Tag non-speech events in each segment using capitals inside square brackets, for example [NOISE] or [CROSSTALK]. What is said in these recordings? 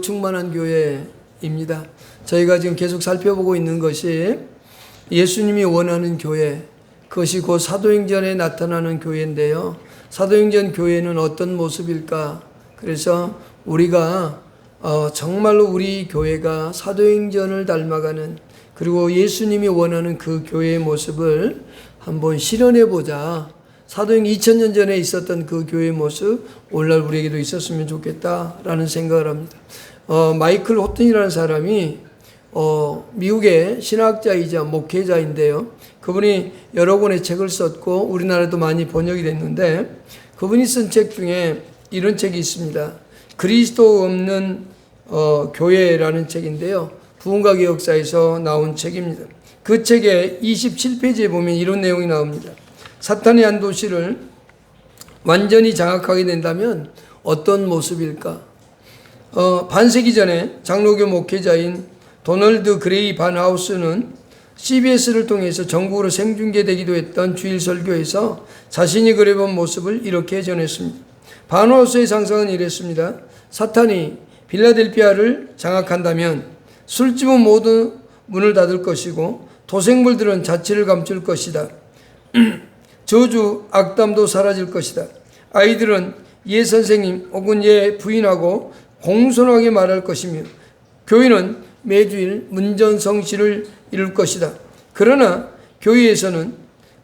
충만한 교회입니다. 저희가 지금 계속 살펴보고 있는 것이 예수님이 원하는 교회, 그것이 곧 사도행전에 나타나는 교회인데요. 사도행전 교회는 어떤 모습일까? 그래서 우리가 어, 정말로 우리 교회가 사도행전을 닮아가는 그리고 예수님이 원하는 그 교회의 모습을 한번 실현해 보자. 사도행 2000년 전에 있었던 그 교회의 모습 오늘날 우리에게도 있었으면 좋겠다라는 생각을 합니다. 어, 마이클 호튼이라는 사람이 어, 미국의 신학자이자 목회자인데요. 그분이 여러 권의 책을 썼고 우리나라도 많이 번역이 됐는데 그분이 쓴 책 중에 이런 책이 있습니다. 그리스도 없는 어, 교회라는 책인데요. 부흥과 역사에서 나온 책입니다. 그 책의 27페이지에 보면 이런 내용이 나옵니다. 사탄의 한 도시를 완전히 장악하게 된다면 어떤 모습일까? 어, 반세기 전에 장로교 목회자인 도널드 그레이 반하우스는 CBS를 통해서 전국으로 생중계되기도 했던 주일 설교에서 자신이 그려본 모습을 이렇게 전했습니다. 반하우스의 상상은 이랬습니다. 사탄이 빌라델피아를 장악한다면 술집은 모두 문을 닫을 것이고 도생물들은 자취를 감출 것이다. [CLEARS THROAT] 저주, 악담도 사라질 것이다. 아이들은 예 선생님 혹은 예 부인하고 공손하게 말할 것이며 교회는 매주일 문전성시를 이룰 것이다. 그러나 교회에서는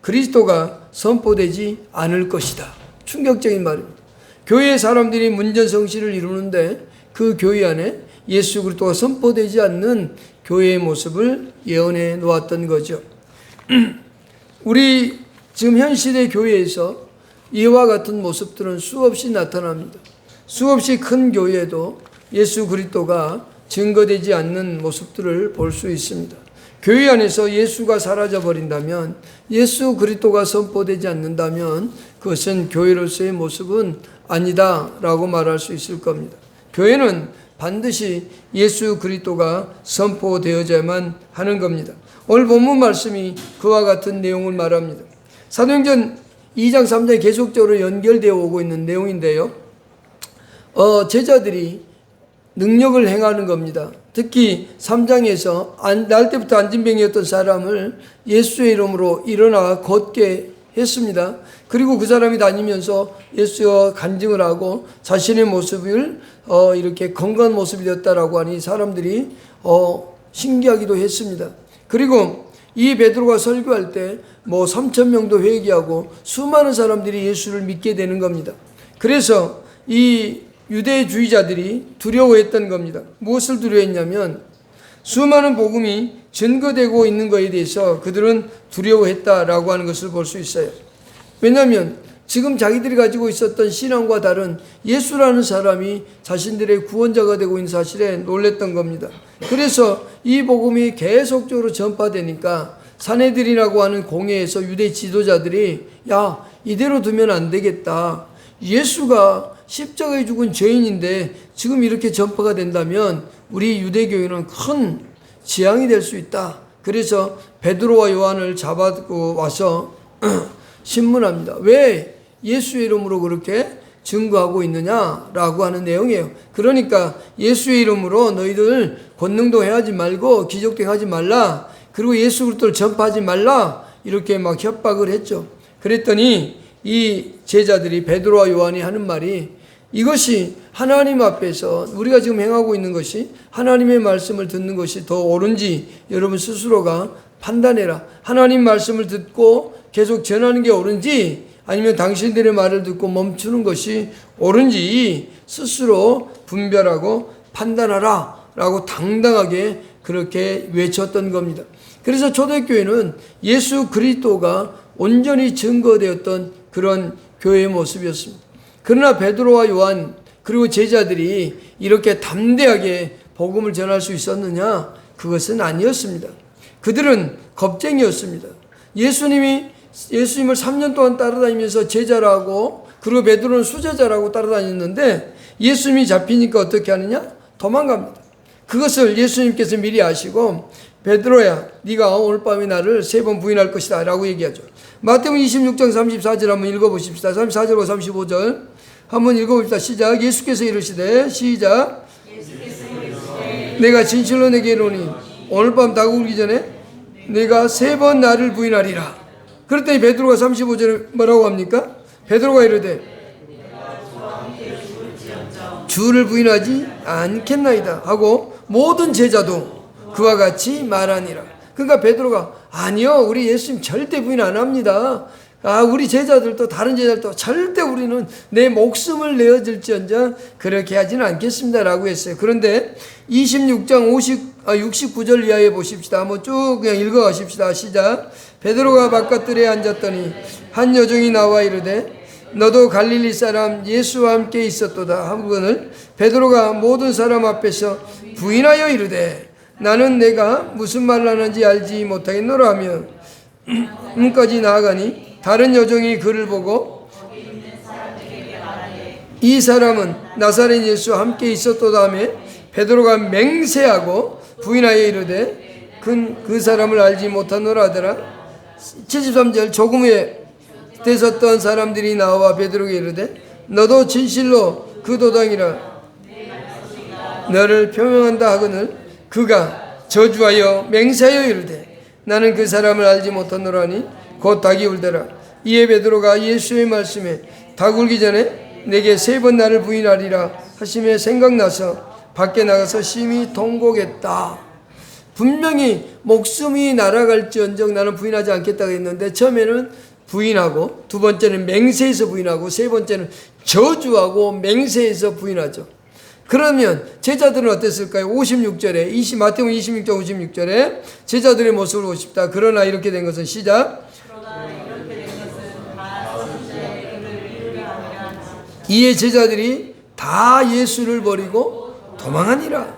그리스도가 선포되지 않을 것이다. 충격적인 말입니다. 교회 사람들이 문전성시를 이루는데 그 교회 안에 예수 그리스도가 선포되지 않는 교회의 모습을 예언해 놓았던 거죠. [CLEARS THROAT] 우리 지금 현 시대 교회에서 이와 같은 모습들은 수없이 나타납니다. 수없이 큰 교회에도 예수 그리스도가 증거되지 않는 모습들을 볼 수 있습니다. 교회 안에서 예수가 사라져 버린다면 예수 그리스도가 선포되지 않는다면 그것은 교회로서의 모습은 아니다라고 말할 수 있을 겁니다. 교회는 반드시 예수 그리스도가 선포되어야만 하는 겁니다. 오늘 본문 말씀이 그와 같은 내용을 말합니다. 사도행전 2장 3장에 계속적으로 연결되어 오고 있는 내용인데요. 어, 제자들이 능력을 행하는 겁니다. 특히 3장에서 안, 날 때부터 안진병이었던 사람을 예수의 이름으로 일어나 걷게 했습니다. 그리고 그 사람이 다니면서 예수와 간증을 하고 자신의 모습을 어, 이렇게 건강한 모습이 되었다라고 하니 사람들이 어, 신기하기도 했습니다. 그리고 이 베드로가 설교할 때 뭐 3천 명도 회개하고 수많은 사람들이 예수를 믿게 되는 겁니다. 그래서 이 유대주의자들이 두려워했던 겁니다. 무엇을 두려워했냐면 수많은 복음이 증거되고 있는 것에 대해서 그들은 두려워했다라고 하는 것을 볼 수 있어요. 왜냐하면 지금 자기들이 가지고 있었던 신앙과 다른 예수라는 사람이 자신들의 구원자가 되고 있는 사실에 놀랬던 겁니다. 그래서 이 복음이 계속적으로 전파되니까 사내들이라고 하는 공회에서 유대 지도자들이 야 이대로 두면 안 되겠다. 예수가 십자가에 죽은 죄인인데 지금 이렇게 전파가 된다면 우리 유대교회는 큰 지향이 될 수 있다. 그래서 베드로와 요한을 잡아고 와서 [CLEARS THROAT] 신문합니다. 왜 예수의 이름으로 그렇게 증거하고 있느냐라고 하는 내용이에요. 그러니까 예수의 이름으로 너희들 권능도 해하지 말고 기적도 하지 말라. 그리고 예수 그리스도를 전파하지 말라. 이렇게 막 협박을 했죠. 그랬더니 이 제자들이 베드로와 요한이 하는 말이 이것이 하나님 앞에서 우리가 지금 행하고 있는 것이 하나님의 말씀을 듣는 것이 더 옳은지 여러분 스스로가 판단해라. 하나님 말씀을 듣고 계속 전하는 게 옳은지 아니면 당신들의 말을 듣고 멈추는 것이 옳은지 스스로 분별하고 판단하라. 라고 당당하게 그렇게 외쳤던 겁니다. 그래서 초대교회는 예수 그리스도가 온전히 증거되었던 그런 교회의 모습이었습니다. 그러나 베드로와 요한 그리고 제자들이 이렇게 담대하게 복음을 전할 수 있었느냐? 그것은 아니었습니다. 그들은 겁쟁이였습니다. 예수님이 예수님을 3년 동안 따라다니면서 제자라고 그리고 베드로는 수제자라고 따라다녔는데 예수님이 잡히니까 어떻게 하느냐? 도망갑니다. 그것을 예수님께서 미리 아시고 베드로야 네가 오늘 밤에 나를 세 번 부인할 것이다 라고 얘기하죠. 마태복음 26장 34절 한번 읽어보십시다. 34절과 35절 한번 읽어봅시다. 시작. 예수께서 이르시되 시작. 내가 진실로 내게 이르노니 오늘 밤 다구기 전에 내가 세 번 나를 부인하리라. 그랬더니 베드로가 35절에 뭐라고 합니까? 베드로가 이르되 주를 부인하지 않겠나이다 하고 모든 제자도 그와 같이 말하니라. 그러니까 베드로가 아니요 우리 예수님 절대 부인 안 합니다. 아 우리 제자들도 다른 제자들도 절대 우리는 내 목숨을 내어줄지언정 그렇게 하지는 않겠습니다라고 했어요. 그런데 26장 50 아, 69절 이하에 보십시다. 한번 쭉 그냥 읽어 가십시다. 시작. 베드로가 바깥들에 앉았더니 한 여종이 나와 이르되 너도 갈릴리 사람 예수와 함께 있었도다 하거늘 베드로가 모든 사람 앞에서 부인하여 이르되 나는 내가 무슨 말을 하는지 알지 못하겠노라 하며 [CLEARS THROAT] 문까지 나아가니 다른 여종이 그를 보고 이 사람은 나사렛 예수와 함께 있었도다 하며 베드로가 맹세하고 부인하여 이르되 그, 그 사람을 알지 못하노라 하더라. 73절 조금 후에 대섰던 사람들이 나와 베드로에게 이르되 너도 진실로 그 도당이라. 너를 표명한다 하거늘 그가 저주하여 맹세하여 이르되 나는 그 사람을 알지 못하노라니 곧 닭이 울더라 이에 베드로가 예수의 말씀에 닭 울기 전에 내게 세 번 나를 부인하리라 하심에 생각나서 밖에 나가서 심히 통곡했다 분명히 목숨이 날아갈지언정 나는 부인하지 않겠다고 했는데 처음에는 부인하고 두 번째는 맹세해서 부인하고 세 번째는 저주하고 맹세해서 부인하죠. 그러면 제자들은 어땠을까요? 56절에 20 마태복음 26장 56절에 제자들의 모습을 보십다. 그러나 이렇게 된 것은 시작. 이에 제자들이 다 예수를 버리고 도망하니라.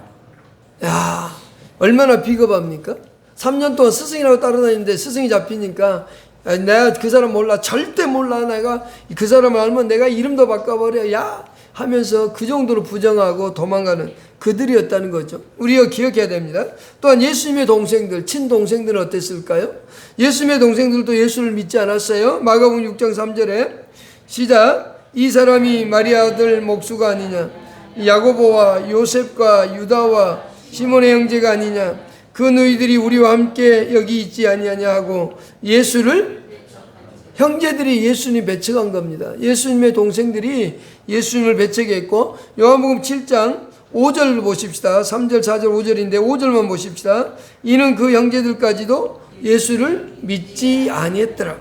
야, 얼마나 비겁합니까? 3년 동안 스승이라고 따라다니는데 스승이 잡히니까 아, 내가 그 사람 몰라 절대 몰라 내가 그 사람을 알면 내가 이름도 바꿔버려 야 하면서 그 정도로 부정하고 도망가는 그들이었다는 거죠. 우리가 기억해야 됩니다. 또한 예수님의 동생들, 친동생들은 어땠을까요? 예수님의 동생들도 예수를 믿지 않았어요. 마가복음 6장 3절에 시작 이 사람이 마리아 아들 목수가 아니냐 야고보와 요셉과 유다와 시몬의 형제가 아니냐 그 너희들이 우리와 함께 여기 있지 아니하냐 하고 예수를 형제들이 예수님 배척한 겁니다. 예수님의 동생들이 예수님을 배척했고 요한복음 7장 5절 보십시다. 3절, 4절, 5절인데 5절만 보십시다. 이는 그 형제들까지도 예수를 믿지 아니했더라.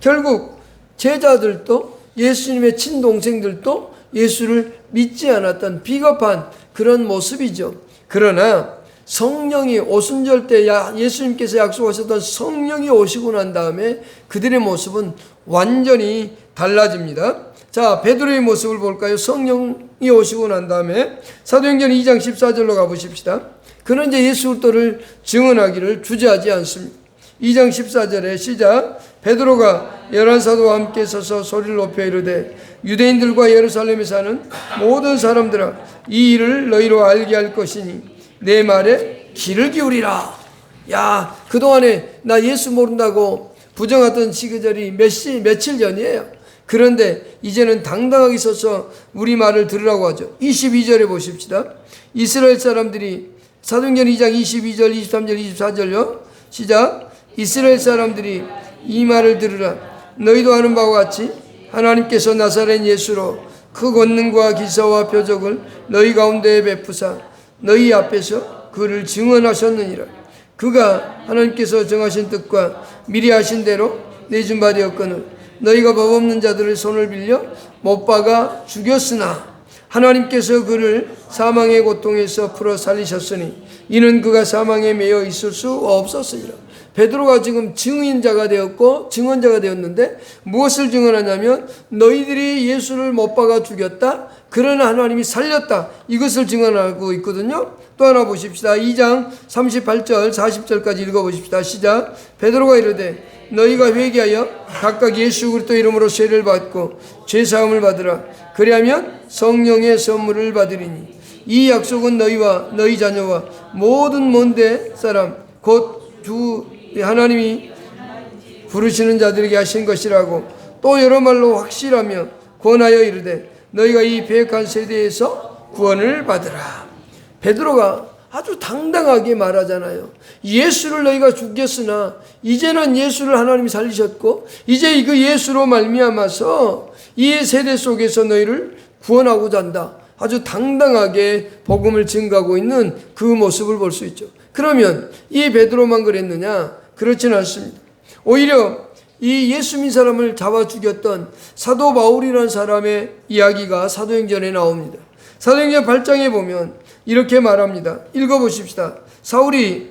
결국 제자들도 예수님의 친동생들도 예수를 믿지 않았던 비겁한 그런 모습이죠. 그러나 성령이 오순절 때 예수님께서 약속하셨던 성령이 오시고 난 다음에 그들의 모습은 완전히 달라집니다. 자, 베드로의 모습을 볼까요? 성령 이 오시고 난 다음에 사도행전 2장 14절로 가보십시다. 그는 이제 예수 그리스도를 증언하기를 주저하지 않습니다. 2장 14절에 시작 베드로가 열한 사도와 함께 서서 소리를 높여 이르되 유대인들과 예루살렘에 사는 모든 사람들아 이 일을 너희로 알게 할 것이니 내 말에 귀를 기울이라. 야, 그동안에 나 예수 모른다고 부정하던 시기절이 몇 시, 며칠 전이에요. 그런데 이제는 당당하게 서서 우리 말을 들으라고 하죠. 22절에 보십시다. 이스라엘 사람들이 사도행전 2장 22절, 23절, 24절요. 시작. 이스라엘 사람들이 이 말을 들으라. 너희도 아는 바와 같이 하나님께서 나사렛 예수로 그 권능과 기사와 표적을 너희 가운데에 베푸사 너희 앞에서 그를 증언하셨느니라. 그가 하나님께서 정하신 뜻과 미리 하신 대로 내준 바 되었거늘 너희가 법 없는 자들의 손을 빌려 못 박아 죽였으나 하나님께서 그를 사망의 고통에서 풀어 살리셨으니 이는 그가 사망에 매여 있을 수 없었으리라. 베드로가 지금 증인자가 되었고 증언자가 되었는데 무엇을 증언하냐면 너희들이 예수를 못 박아 죽였다. 그러나 하나님이 살렸다. 이것을 증언하고 있거든요. 또 하나 보십시다. 2장 38절 40절까지 읽어 보십시다. 시작. 베드로가 이르되 너희가 회개하여 각각 예수 그리스도 이름으로 죄를 받고 죄 사함을 받으라. 그리하면 성령의 선물을 받으리니 이 약속은 너희와 너희 자녀와 모든 먼데 사람 곧 주 하나님이 부르시는 자들에게 하신 것이라고 또 여러 말로 확실하며 권하여 이르되 너희가 이 배역한 세대에서 구원을 받으라. 베드로가 아주 당당하게 말하잖아요. 예수를 너희가 죽였으나 이제는 예수를 하나님이 살리셨고 이제 그 예수로 말미암아서 이 세대 속에서 너희를 구원하고자 한다. 아주 당당하게 복음을 증가하고 있는 그 모습을 볼 수 있죠. 그러면 이 베드로만 그랬느냐? 그렇지는 않습니다. 오히려 이 예수 믿 사람을 잡아 죽였던 사도 바울이라는 사람의 이야기가 사도행전에 나옵니다. 사도행전 8장에 보면 이렇게 말합니다. 읽어보십시다. 사울이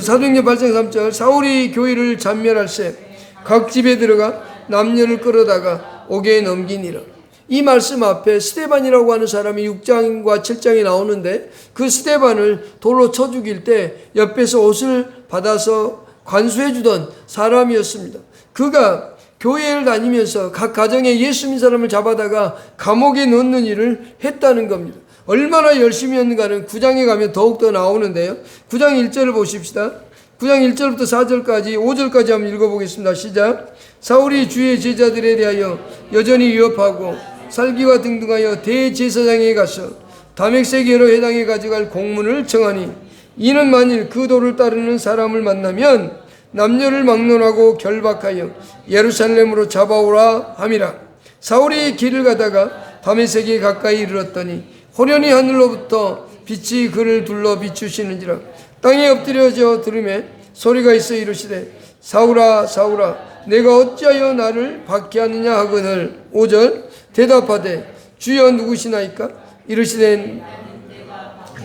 사도행전 8장 3절 사울이 교회를 잔멸할세 각 집에 들어가 남녀를 끌어다가 옥에 넘기니라. 이 말씀 앞에 스테반이라고 하는 사람이 6장과 7장에 나오는데 그 스테반을 돌로 쳐 죽일 때 옆에서 옷을 받아서 관수해 주던 사람이었습니다. 그가 교회를 다니면서 각 가정에 예수 믿는 사람을 잡아다가 감옥에 넣는 일을 했다는 겁니다. 얼마나 열심히 했는가는 9장에 가면 더욱더 나오는데요. 9장 1절을 보십시다. 9장 1절부터 4절까지 5절까지 한번 읽어보겠습니다. 시작. 사울이 주의 제자들에 대하여 여전히 위협하고 살기와 등등하여 대제사장에 가서 담액세계로 해당해 가져갈 공문을 청하니 이는 만일 그 도를 따르는 사람을 만나면 남녀를 막론하고 결박하여 예루살렘으로 잡아오라 함이라. 사울이 길을 가다가 담에색에 가까이 이르렀더니 호련히 하늘로부터 빛이 그를 둘러 비추시는지라 땅에 엎드려져 들음에 소리가 있어 이르시되 사울아 사울아 내가 어찌하여 나를 박해하느냐 하거늘 5절 대답하되 주여 누구시나이까? 이르시되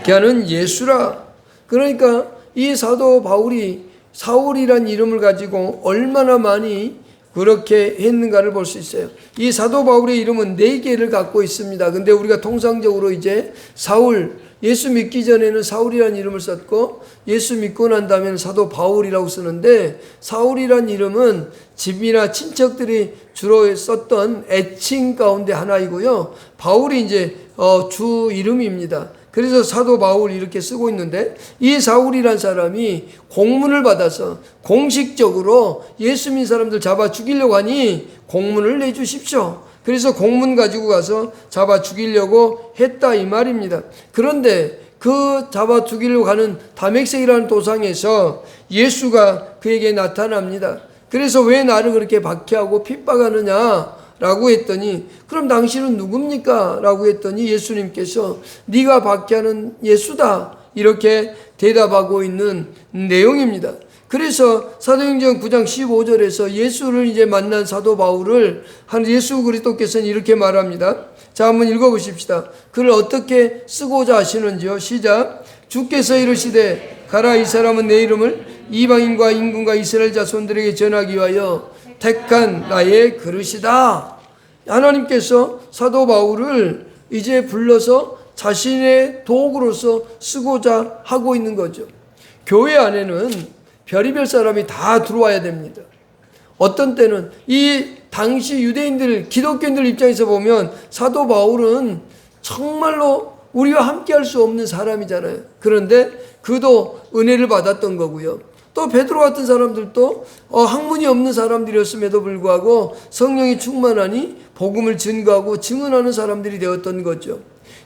걔는 예수라. 그러니까 이 사도 바울이 사울이란 이름을 가지고 얼마나 많이 그렇게 했는가를 볼 수 있어요. 이 사도 바울의 이름은 네 개를 갖고 있습니다. 근데 우리가 통상적으로 이제 사울, 예수 믿기 전에는 사울이라는 이름을 썼고 예수 믿고 난 다음에는 사도 바울이라고 쓰는데 사울이란 이름은 집이나 친척들이 주로 썼던 애칭 가운데 하나이고요. 바울이 이제 어, 주 이름입니다. 그래서 사도 바울 이렇게 쓰고 있는데 이 사울이란 사람이 공문을 받아서 공식적으로 예수 믿는 사람들 잡아 죽이려고 하니 공문을 내주십시오. 그래서 공문 가지고 가서 잡아 죽이려고 했다 이 말입니다. 그런데 그 잡아 죽이려고 하는 다맥색이라는 도상에서 예수가 그에게 나타납니다. 그래서 왜 나를 그렇게 박해하고 핍박하느냐? 라고 했더니 그럼 당신은 누굽니까? 라고 했더니 예수님께서 네가 박해하는 예수다 이렇게 대답하고 있는 내용입니다. 그래서 사도행전 9장 15절에서 예수를 이제 만난 사도 바울을 한 예수 그리스도께서는 이렇게 말합니다. 자 한번 읽어보십시다. 그를 어떻게 쓰고자 하시는지요? 시작. 주께서 이르시되 가라 이 사람은 내 이름을 이방인과 임금과 이스라엘 자손들에게 전하기 위하여 택한 나의 그릇이다. 하나님께서 사도 바울을 이제 불러서 자신의 도구로서 쓰고자 하고 있는 거죠. 교회 안에는 별의별 사람이 다 들어와야 됩니다. 어떤 때는 이 당시 유대인들, 기독교인들 입장에서 보면 사도 바울은 정말로 우리와 함께 할 수 없는 사람이잖아요. 그런데 그도 은혜를 받았던 거고요. 또 베드로 같은 사람들도 어, 학문이 없는 사람들이었음에도 불구하고 성령이 충만하니 복음을 증거하고 증언하는 사람들이 되었던 거죠.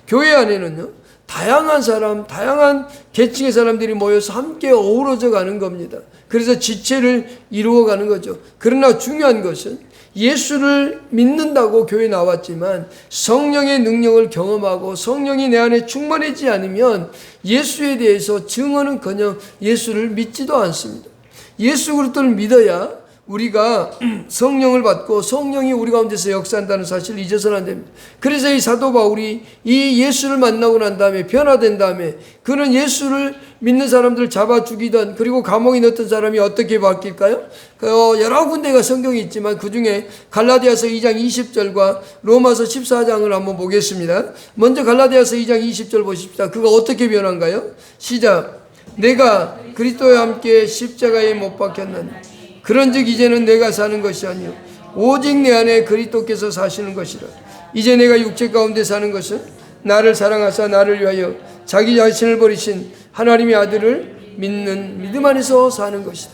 교회 안에는요. 다양한 사람, 다양한 계층의 사람들이 모여서 함께 어우러져 가는 겁니다. 그래서 지체를 이루어 가는 거죠. 그러나 중요한 것은 예수를 믿는다고 교회 나왔지만 성령의 능력을 경험하고 성령이 내 안에 충만하지 않으면 예수에 대해서 증언은 그냥 예수를 믿지도 않습니다. 예수 그리스도를 믿어야 우리가 성령을 받고 성령이 우리 가운데서 역사한다는 사실을 잊어서는 안 됩니다. 그래서 이 사도 바울이 이 예수를 만나고 난 다음에 변화된 다음에 그는 예수를 믿는 사람들 잡아 죽이던 그리고 감옥에 넣었던 사람이 어떻게 바뀔까요? 그 어, 여러 군데가 성경이 있지만 그 중에 갈라디아서 2장 20절과 로마서 14장을 한번 보겠습니다. 먼저 갈라디아서 2장 20절 보십시다. 그가 어떻게 변한가요? 시작. 내가 그리스도와 함께 십자가에 못 박혔느니 그런즉 이제는 내가 사는 것이 아니요 오직 내 안에 그리스도께서 사시는 것이라. 이제 내가 육체 가운데 사는 것은 나를 사랑하사 나를 위하여 자기 자신을 버리신 하나님의 아들을 믿는 믿음 안에서 사는 것이다.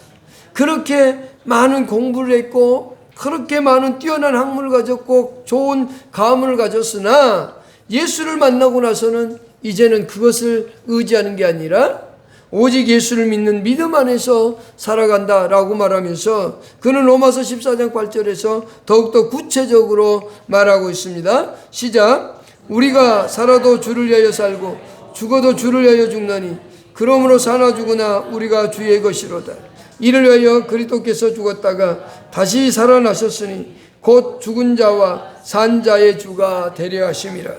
그렇게 많은 공부를 했고 그렇게 많은 뛰어난 학문을 가졌고 좋은 가문을 가졌으나 예수를 만나고 나서는 이제는 그것을 의지하는 게 아니라 오직 예수를 믿는 믿음 안에서 살아간다 라고 말하면서 그는 로마서 14장 8절에서 더욱더 구체적으로 말하고 있습니다. 시작. 우리가 살아도 주를 위하여 살고 죽어도 주를 위하여 죽나니 그러므로 사나 죽으나 우리가 주의 것이로다. 이를 위하여 그리스도께서 죽었다가 다시 살아나셨으니 곧 죽은 자와 산 자의 주가 되려 하심이라.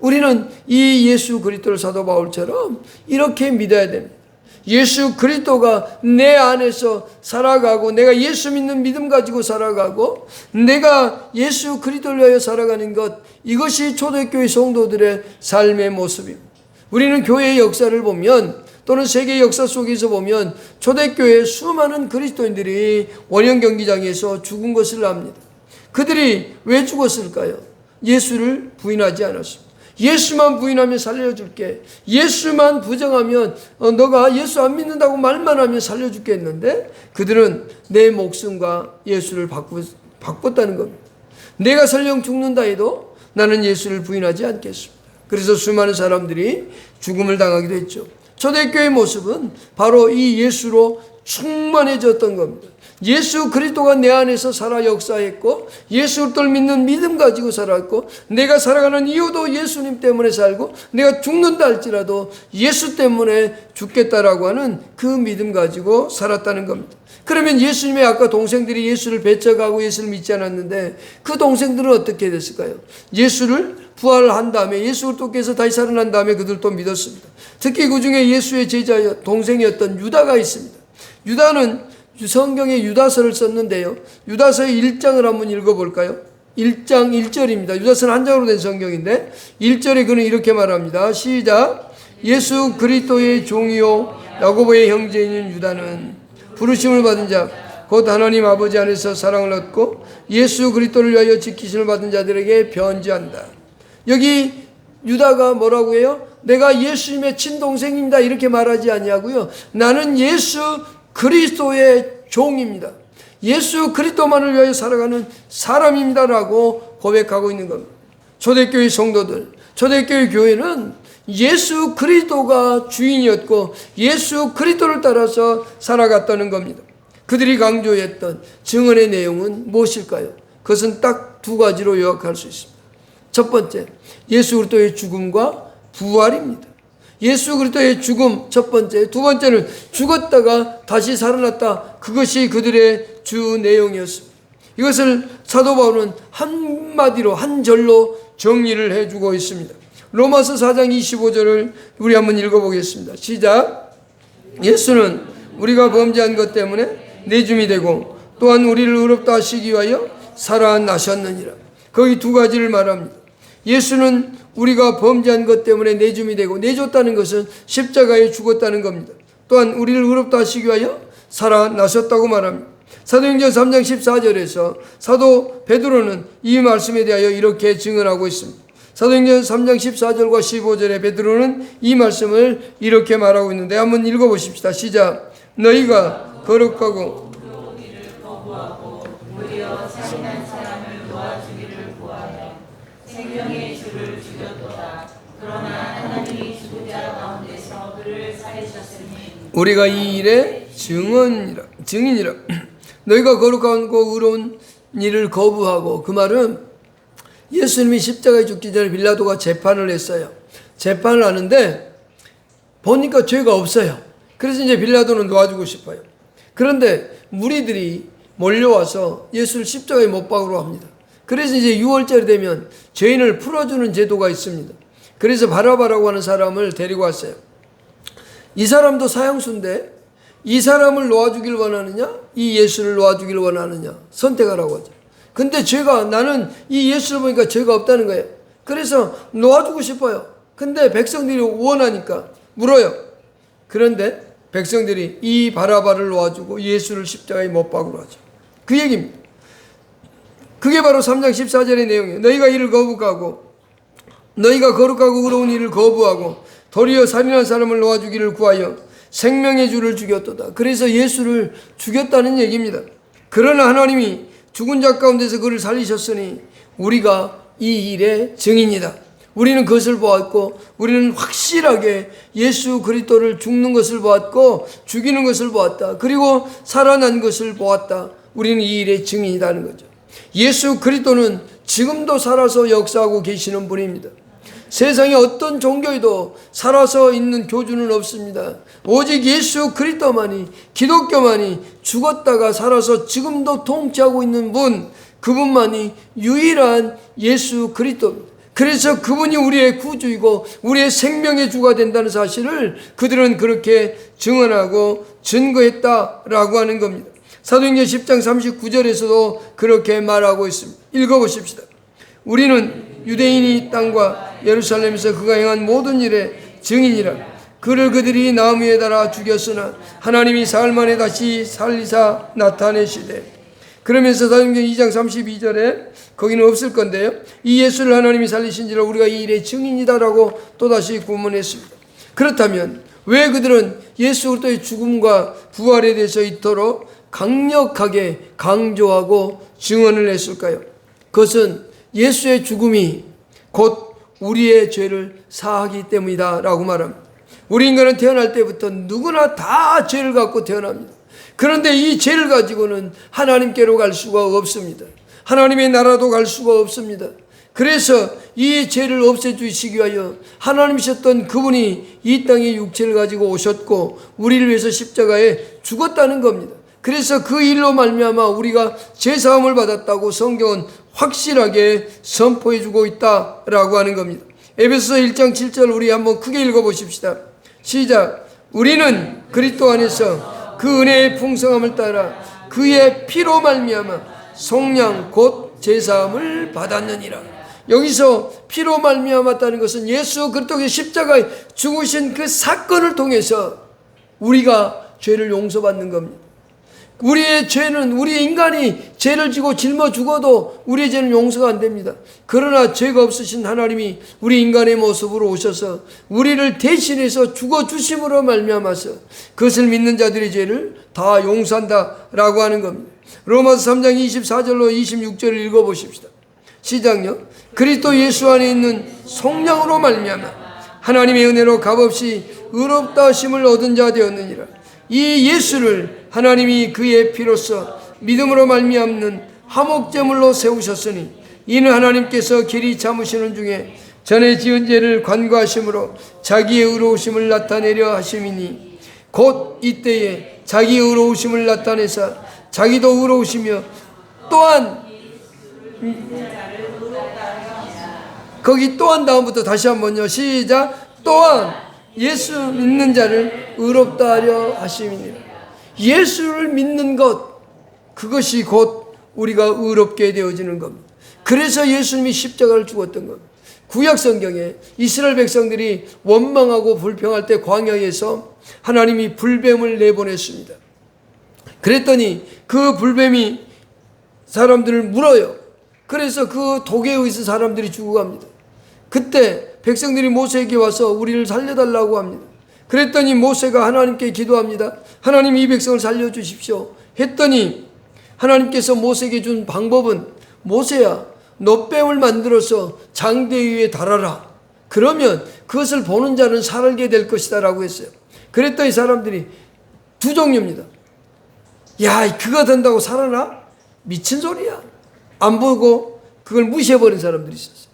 우리는 이 예수 그리스도를 사도 바울처럼 이렇게 믿어야 됩니다. 예수 그리스도가 내 안에서 살아가고 내가 예수 믿는 믿음 가지고 살아가고 내가 예수 그리스도를 위하여 살아가는 것 이것이 초대교회 성도들의 삶의 모습입니다. 우리는 교회의 역사를 보면 또는 세계 역사 속에서 보면 초대교회 수많은 그리스도인들이 원형 경기장에서 죽은 것을 압니다. 그들이 왜 죽었을까요? 예수를 부인하지 않았습니다. 예수만 부인하면 살려줄게. 예수만 부정하면 어, 너가 예수 안 믿는다고 말만 하면 살려줄게 했는데 그들은 내 목숨과 예수를 바꾸, 바꿨다는 겁니다. 내가 설령 죽는다 해도 나는 예수를 부인하지 않겠습니다. 그래서 수많은 사람들이 죽음을 당하기도 했죠. 초대교회의 모습은 바로 이 예수로 충만해졌던 겁니다. 예수 그리스도가 내 안에서 살아 역사했고 예수를 믿는 믿음 가지고 살았고 내가 살아가는 이유도 예수님 때문에 살고 내가 죽는다 할지라도 예수 때문에 죽겠다라고 하는 그 믿음 가지고 살았다는 겁니다. 그러면 예수님의 아까 동생들이 예수를 배척하고 예수를 믿지 않았는데 그 동생들은 어떻게 됐을까요? 예수를 부활한 다음에 예수 그리스도께서 다시 살아난 다음에 그들도 믿었습니다. 특히 그 중에 예수의 제자 동생이었던 유다가 있습니다. 유다는 성경에 유다서를 썼는데요. 유다서의 1장을 한번 읽어볼까요? 1장 1절입니다. 유다서는 한 장으로 된 성경인데 1절에 그는 이렇게 말합니다. 시작. 예수 그리스도의 종이요 야고보의 형제인 유다는 부르심을 받은 자, 곧 하나님 아버지 안에서 사랑을 얻고 예수 그리스도를 위하여 지키심을 받은 자들에게 변지한다. 여기 유다가 뭐라고 해요? 내가 예수님의 친동생입니다. 이렇게 말하지 아니하고요. 나는 예수 그리스도의 종입니다. 예수 그리스도만을 위하여 살아가는 사람입니다라고 고백하고 있는 겁니다. 초대교회 성도들, 초대교회 교회는 예수 그리스도가 주인이었고 예수 그리스도를 따라서 살아갔다는 겁니다. 그들이 강조했던 증언의 내용은 무엇일까요? 그것은 딱 두 가지로 요약할 수 있습니다. 첫 번째, 예수 그리스도의 죽음과 부활입니다. 예수 그리스도의 죽음 첫 번째, 두 번째는 죽었다가 다시 살아났다. 그것이 그들의 주 내용이었습니다. 이것을 사도 바울은 한마디로 한 절로 정리를 해 주고 있습니다. 로마서 4장 25절을 우리 한번 읽어 보겠습니다. 시작. 예수는 우리가 범죄한 것 때문에 내줌이 되고 또한 우리를 의롭다 하시기 위하여 살아나셨느니라. 거기 두 가지를 말합니다. 예수는 우리가 범죄한 것 때문에 내줌이 되고 내줬다는 것은 십자가에 죽었다는 겁니다. 또한 우리를 의롭다 하시기 위하여 살아나셨다고 말합니다. 사도행전 3장 14절에서 사도 베드로는 이 말씀에 대하여 이렇게 증언하고 있습니다. 사도행전 3장 14절과 15절에 베드로는 이 말씀을 이렇게 말하고 있는데 한번 읽어보십시다. 시작. 너희가 거룩하고 우리가 이 일의 증언이라 증인이라 [CLEARS THROAT] 너희가 거룩하고 의로운 일을 거부하고 그 말은 예수님이 십자가에 죽기 전에 빌라도가 재판을 했어요. 재판을 하는데 보니까 죄가 없어요. 그래서 이제 빌라도는 놓아주고 싶어요. 그런데 무리들이 몰려와서 예수를 십자가에 못 박으러 합니다. 그래서 이제 6월절이 되면 죄인을 풀어주는 제도가 있습니다. 그래서 바라바라고 하는 사람을 데리고 왔어요. 이 사람도 사형수인데 이 사람을 놓아주길 원하느냐? 이 예수를 놓아주길 원하느냐? 선택하라고 하죠. 근데 죄가 나는 이 예수를 보니까 죄가 없다는 거예요. 그래서 놓아주고 싶어요. 근데 백성들이 원하니까 물어요. 그런데 백성들이 이 바라바를 놓아주고 예수를 십자가에 못 박으러 하죠. 그 얘기입니다. 그게 바로 3장 14절의 내용이에요. 너희가 이를 거부하고 너희가 거룩하고 의로운 일을 거부하고 도리어 살인한 사람을 놓아주기를 구하여 생명의 주를 죽였도다. 그래서 예수를 죽였다는 얘기입니다. 그러나 하나님이 죽은 자 가운데서 그를 살리셨으니 우리가 이 일의 증인이다. 우리는 그것을 보았고 우리는 확실하게 예수 그리스도를 죽는 것을 보았고 죽이는 것을 보았다. 그리고 살아난 것을 보았다. 우리는 이 일의 증인이라는 거죠. 예수 그리스도는 지금도 살아서 역사하고 계시는 분입니다. 세상에 어떤 종교에도 살아서 있는 교주는 없습니다. 오직 예수 그리스도만이 기독교만이 죽었다가 살아서 지금도 통치하고 있는 분 그분만이 유일한 예수 그리스도입니다. 그래서 그분이 우리의 구주이고 우리의 생명의 주가 된다는 사실을 그들은 그렇게 증언하고 증거했다라고 하는 겁니다. 사도행전 10장 39절에서도 그렇게 말하고 있습니다. 읽어보십시다. 우리는 유대인이 땅과 예루살렘에서 그가 행한 모든 일의 증인이라. 그를 그들이 나무 위에 달아 죽였으나 하나님이 사흘 만에 다시 살리사 나타내시되 그러면서 사도행전 2장 32절에 거기는 없을 건데요. 이 예수를 하나님이 살리신지라 우리가 이 일의 증인이다라고 또다시 구문했습니다. 그렇다면 왜 그들은 예수 그리스도의 죽음과 부활에 대해서 이토록 강력하게 강조하고 증언을 했을까요? 그것은 예수의 죽음이 곧 우리의 죄를 사하기 때문이다 라고 말합니다. 우리 인간은 태어날 때부터 누구나 다 죄를 갖고 태어납니다. 그런데 이 죄를 가지고는 하나님께로 갈 수가 없습니다. 하나님의 나라도 갈 수가 없습니다. 그래서 이 죄를 없애주시기 위하여 하나님이셨던 그분이 이 땅에 육체를 가지고 오셨고 우리를 위해서 십자가에 죽었다는 겁니다. 그래서 그 일로 말미암아 우리가 죄 사함을 받았다고 성경은 확실하게 선포해 주고 있다라고 하는 겁니다. 에베소 1장 7절 우리 한번 크게 읽어 보십시다. 시작. 우리는 그리스도 안에서 그 은혜의 풍성함을 따라 그의 피로 말미암아 속량 곧 제사함을 받았느니라. 여기서 피로 말미암았다는 것은 예수 그리스도의 십자가에 죽으신 그 사건을 통해서 우리가 죄를 용서받는 겁니다. 우리의 죄는 우리 인간이 죄를 지고 짊어 죽어도 우리의 죄는 용서가 안 됩니다. 그러나 죄가 없으신 하나님이 우리 인간의 모습으로 오셔서 우리를 대신해서 죽어 주심으로 말미암아서 그것을 믿는 자들의 죄를 다 용서한다라고 하는 겁니다. 로마서 3장 24절로 26절을 읽어 보십시다. 시작요. 그리스도 예수 안에 있는 성령으로 말미암아 하나님의 은혜로 값없이 의롭다 하심을 얻은 자 되었느니라. 이 예수를 하나님이 그의 피로써 믿음으로 말미암는 화목제물로 세우셨으니 이는 하나님께서 길이 참으시는 중에 전에 지은 죄를 관과하심으로 자기의 의로우심을 나타내려 하심이니 곧 이때에 자기의 의로우심을 나타내사 자기도 의로우시며 또한 거기 또한 다음부터 다시 한번요. 시작. 또한 예수 믿는 자를 의롭다 하려 하심이니라 예수를 믿는 것 그것이 곧 우리가 의롭게 되어지는 겁니다 그래서 예수님이 십자가를 죽었던 겁니다 구약 성경에 이스라엘 백성들이 원망하고 불평할 때 광야에서 하나님이 불뱀을 내보냈습니다 그랬더니 그 불뱀이 사람들을 물어요 그래서 그 독에 의해서 사람들이 죽어갑니다. 그때 백성들이 모세에게 와서 우리를 살려달라고 합니다. 그랬더니 모세가 하나님께 기도합니다. 하나님 이 백성을 살려주십시오. 했더니 하나님께서 모세에게 준 방법은 모세야 놋뱀을 만들어서 장대 위에 달아라. 그러면 그것을 보는 자는 살게 될 것이다 라고 했어요. 그랬더니 사람들이 두 종류입니다. 야, 그거 된다고 살아나? 미친 소리야. 안 보고 그걸 무시해버린 사람들이 있었어요.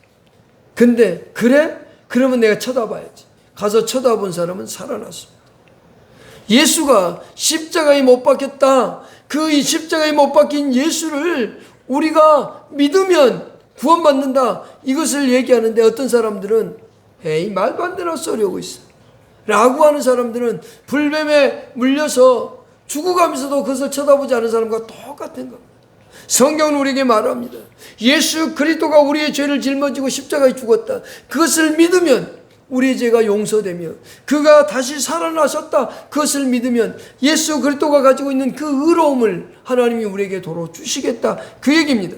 근데 그래? 그러면 내가 쳐다봐야지. 가서 쳐다본 사람은 살아났습니다. 예수가 십자가에 못 박혔다. 그 십자가에 못 박힌 예수를 우리가 믿으면 구원받는다. 이것을 얘기하는데 어떤 사람들은 에이 말도 안 되는 소리 하고 있어. 라고 하는 사람들은 불뱀에 물려서 죽어가면서도 그것을 쳐다보지 않은 사람과 똑같은 겁니다. 성경은 우리에게 말합니다. 예수 그리스도가 우리의 죄를 짊어지고 십자가에 죽었다. 그것을 믿으면 우리의 죄가 용서되며 그가 다시 살아나셨다. 그것을 믿으면 예수 그리스도가 가지고 있는 그 의로움을 하나님이 우리에게 도로 주시겠다. 그 얘기입니다.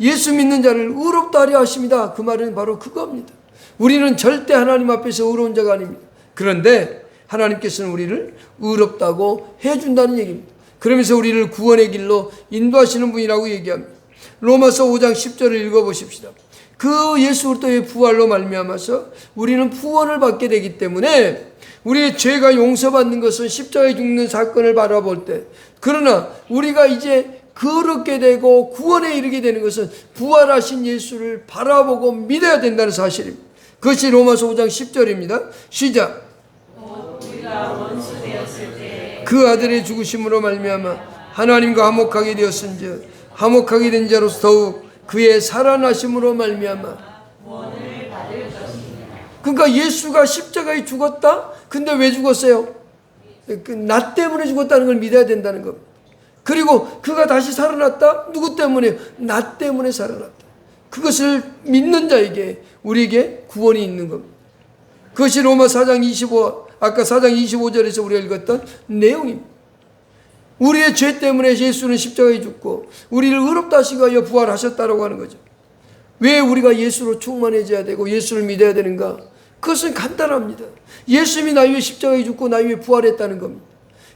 예수 믿는 자를 의롭다 하려 하십니다. 그 말은 바로 그겁니다. 우리는 절대 하나님 앞에서 의로운 자가 아닙니다. 그런데 하나님께서는 우리를 의롭다고 해준다는 얘기입니다. 그러면서 우리를 구원의 길로 인도하시는 분이라고 얘기합니다. 로마서 5장 10절을 읽어보십시다. 그 예수 그리스도의 부활로 말미암아서 우리는 구원을 받게 되기 때문에 우리의 죄가 용서받는 것은 십자가에 죽는 사건을 바라볼 때 그러나 우리가 이제 그렇게 되고 구원에 이르게 되는 것은 부활하신 예수를 바라보고 믿어야 된다는 사실입니다. 그것이 로마서 5장 10절입니다. 시작. 그 아들의 죽으심으로 말미암아 하나님과 화목하게 되었은즉 화목하게 된 자로서 더욱 그의 살아나심으로 말미암아 그러니까 예수가 십자가에 죽었다? 근데 왜 죽었어요? 그나 때문에 죽었다는 걸 믿어야 된다는 겁니다. 그리고 그가 다시 살아났다? 누구 때문에? 나 때문에 살아났다. 그것을 믿는 자에게 우리에게 구원이 있는 겁니다. 그것이 로마 4장 25, 아까 4장 25절에서 우리가 읽었던 내용입니다. 우리의 죄 때문에 예수는 십자가에 죽고 우리를 의롭다 하시고 부활하셨다라고 하는 거죠. 왜 우리가 예수로 충만해져야 되고 예수를 믿어야 되는가? 그것은 간단합니다. 예수님이 나 위해 십자가에 죽고 나 위해 부활했다는 겁니다.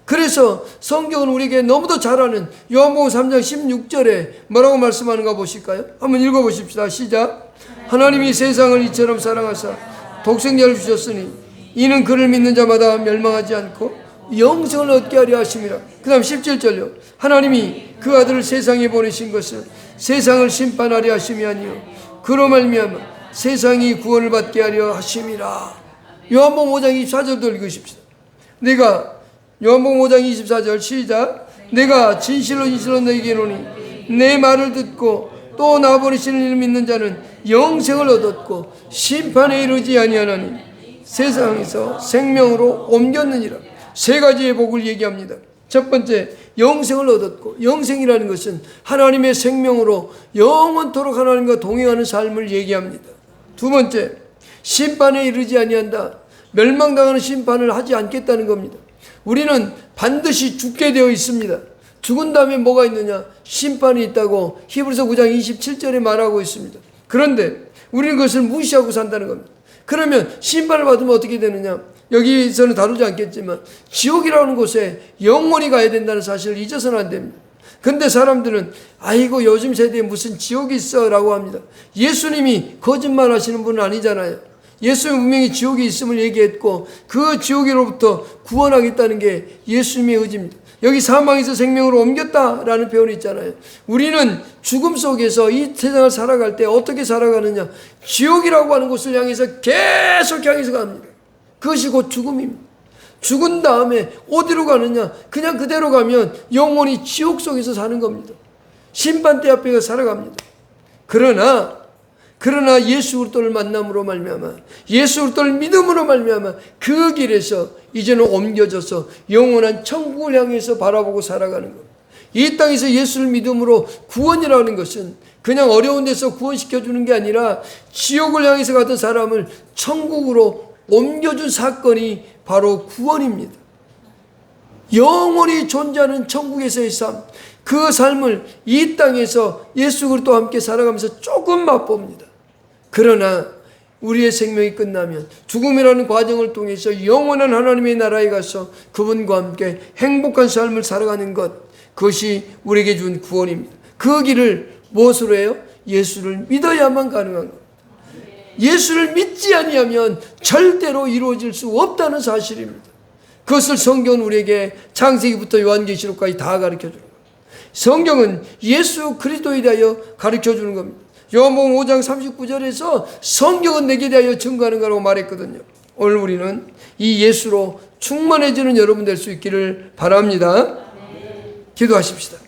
그래서 성경은 우리에게 너무도 잘 아는 요한복음 3장 16절에 뭐라고 말씀하는가 보실까요? 한번 읽어 보십시다. 시작. 하나님이 세상을 이처럼 사랑하사 독생자를 주셨으니 이는 그를 믿는 자마다 멸망하지 않고 영생을 얻게 하려 하심이라. 그 다음 17절요. 하나님이 그 아들을 세상에 보내신 것은 세상을 심판하려 하심이 아니요 그로 말미암아 세상이 구원을 받게 하려 하심이라. 요한복음 5장 24절도 읽으십시다. 내가 요한복음 5장 24절 시작. 내가 진실로 진실로 너에게 이르노니 내 말을 듣고 또 나 보내시는 이를 믿는 자는 영생을 얻었고 심판에 이르지 아니하나니 세상에서 생명으로 옮겼느니라. 세 가지의 복을 얘기합니다. 첫 번째, 영생을 얻었고, 영생이라는 것은 하나님의 생명으로 영원토록 하나님과 동행하는 삶을 얘기합니다. 두 번째, 심판에 이르지 아니한다. 멸망당하는 심판을 하지 않겠다는 겁니다. 우리는 반드시 죽게 되어 있습니다. 죽은 다음에 뭐가 있느냐? 심판이 있다고 히브리서 9장 27절에 말하고 있습니다. 그런데 우리는 그것을 무시하고 산다는 겁니다. 그러면 심판을 받으면 어떻게 되느냐? 여기서는 다루지 않겠지만 지옥이라는 곳에 영원히 가야 된다는 사실을 잊어서는 안 됩니다. 근데 사람들은 아이고 요즘 세대에 무슨 지옥이 있어라고 합니다. 예수님이 거짓말 하시는 분은 아니잖아요. 예수님 분명히 지옥이 있음을 얘기했고 그 지옥으로부터 구원하겠다는 게 예수님의 의지입니다. 여기 사망에서 생명으로 옮겼다라는 표현이 있잖아요. 우리는 죽음 속에서 이 세상을 살아갈 때 어떻게 살아가느냐? 지옥이라고 하는 곳을 향해서 계속 향해서 갑니다. 그것이 곧 죽음입니다. 죽은 다음에 어디로 가느냐? 그냥 그대로 가면 영원히 지옥 속에서 사는 겁니다. 심판대 앞에 가 살아갑니다. 그러나 그러나 예수 그리스도를 만남으로 말미암아 예수 그리스도를 믿음으로 말미암아 그 길에서 이제는 옮겨져서 영원한 천국을 향해서 바라보고 살아가는 것. 이 땅에서 예수를 믿음으로 구원이라는 것은 그냥 어려운 데서 구원시켜 주는 게 아니라 지옥을 향해서 가던 사람을 천국으로 옮겨준 사건이 바로 구원입니다. 영원히 존재하는 천국에서의 삶, 그 삶을 이 땅에서 예수 그리스도와 함께 살아가면서 조금 맛봅니다. 그러나 우리의 생명이 끝나면 죽음이라는 과정을 통해서 영원한 하나님의 나라에 가서 그분과 함께 행복한 삶을 살아가는 것, 그것이 우리에게 준 구원입니다. 그 길을 무엇으로 해요? 예수를 믿어야만 가능한 것. 예수를 믿지 아니하면 절대로 이루어질 수 없다는 사실입니다. 그것을 성경은 우리에게 창세기부터 요한계시록까지 다 가르쳐 겁니다. 성경은 예수 그리스도에 대하여 가르쳐 주는 겁니다. 요한복음 5장 39절에서 성경은 내게 대하여 증거하는 거라고 말했거든요. 오늘 우리는 이 예수로 충만해지는 여러분 될 수 있기를 바랍니다. 기도하십시다.